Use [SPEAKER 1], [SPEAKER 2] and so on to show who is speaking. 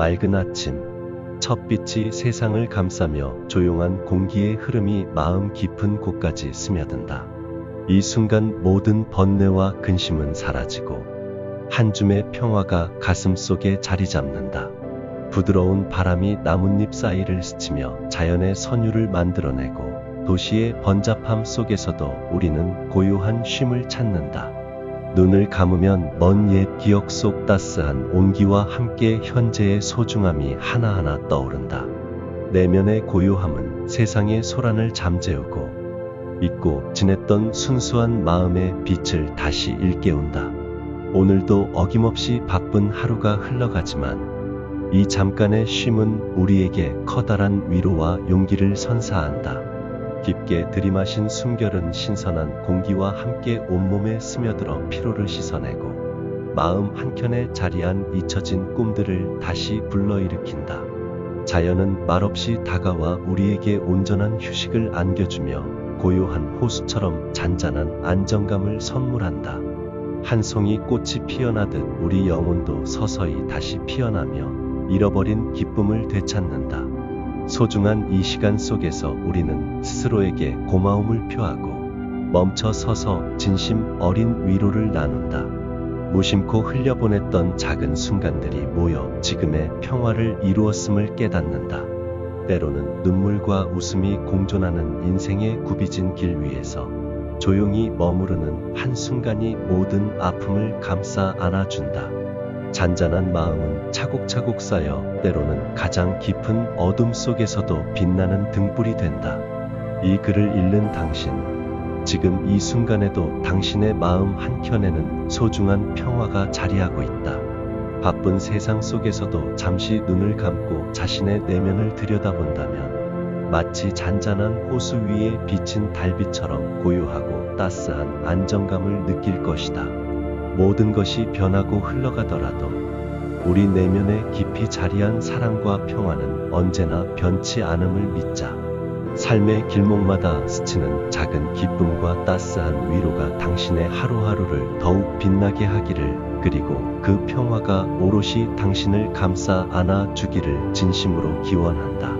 [SPEAKER 1] 맑은 아침. 첫빛이 세상을 감싸며 조용한 공기의 흐름이 마음 깊은 곳까지 스며든다. 이 순간 모든 번뇌와 근심은 사라지고 한 줌의 평화가 가슴 속에 자리 잡는다. 부드러운 바람이 나뭇잎 사이를 스치며 자연의 선율을 만들어내고 도시의 번잡함 속에서도 우리는 고요한 쉼을 찾는다. 눈을 감으면 먼 옛 기억 속 따스한 온기와 함께 현재의 소중함이 하나하나 떠오른다. 내면의 고요함은 세상의 소란을 잠재우고 잊고 지냈던 순수한 마음의 빛을 다시 일깨운다. 오늘도 어김없이 바쁜 하루가 흘러가지만 이 잠깐의 쉼은 우리에게 커다란 위로와 용기를 선사한다. 깊게 들이마신 숨결은 신선한 공기와 함께 온몸에 스며들어 피로를 씻어내고 마음 한켠에 자리한 잊혀진 꿈들을 다시 불러일으킨다. 자연은 말없이 다가와 우리에게 온전한 휴식을 안겨주며 고요한 호수처럼 잔잔한 안정감을 선물한다. 한 송이 꽃이 피어나듯 우리 영혼도 서서히 다시 피어나며 잃어버린 기쁨을 되찾는다. 소중한 이 시간 속에서 우리는 스스로에게 고마움을 표하고 멈춰 서서 진심 어린 위로를 나눈다. 무심코 흘려보냈던 작은 순간들이 모여 지금의 평화를 이루었음을 깨닫는다. 때로는 눈물과 웃음이 공존하는 인생의 굽이진 길 위에서 조용히 머무르는 한순간이 모든 아픔을 감싸 안아준다. 잔잔한 마음은 차곡차곡 쌓여 때로는 가장 깊은 어둠 속에서도 빛나는 등불이 된다. 이 글을 읽는 당신, 지금 이 순간에도 당신의 마음 한켠에는 소중한 평화가 자리하고 있다. 바쁜 세상 속에서도 잠시 눈을 감고 자신의 내면을 들여다본다면 마치 잔잔한 호수 위에 비친 달빛처럼 고요하고 따스한 안정감을 느낄 것이다. 모든 것이 변하고 흘러가더라도 우리 내면에 깊이 자리한 사랑과 평화는 언제나 변치 않음을 믿자. 삶의 길목마다 스치는 작은 기쁨과 따스한 위로가 당신의 하루하루를 더욱 빛나게 하기를 그리고 그 평화가 오롯이 당신을 감싸 안아 주기를 진심으로 기원한다.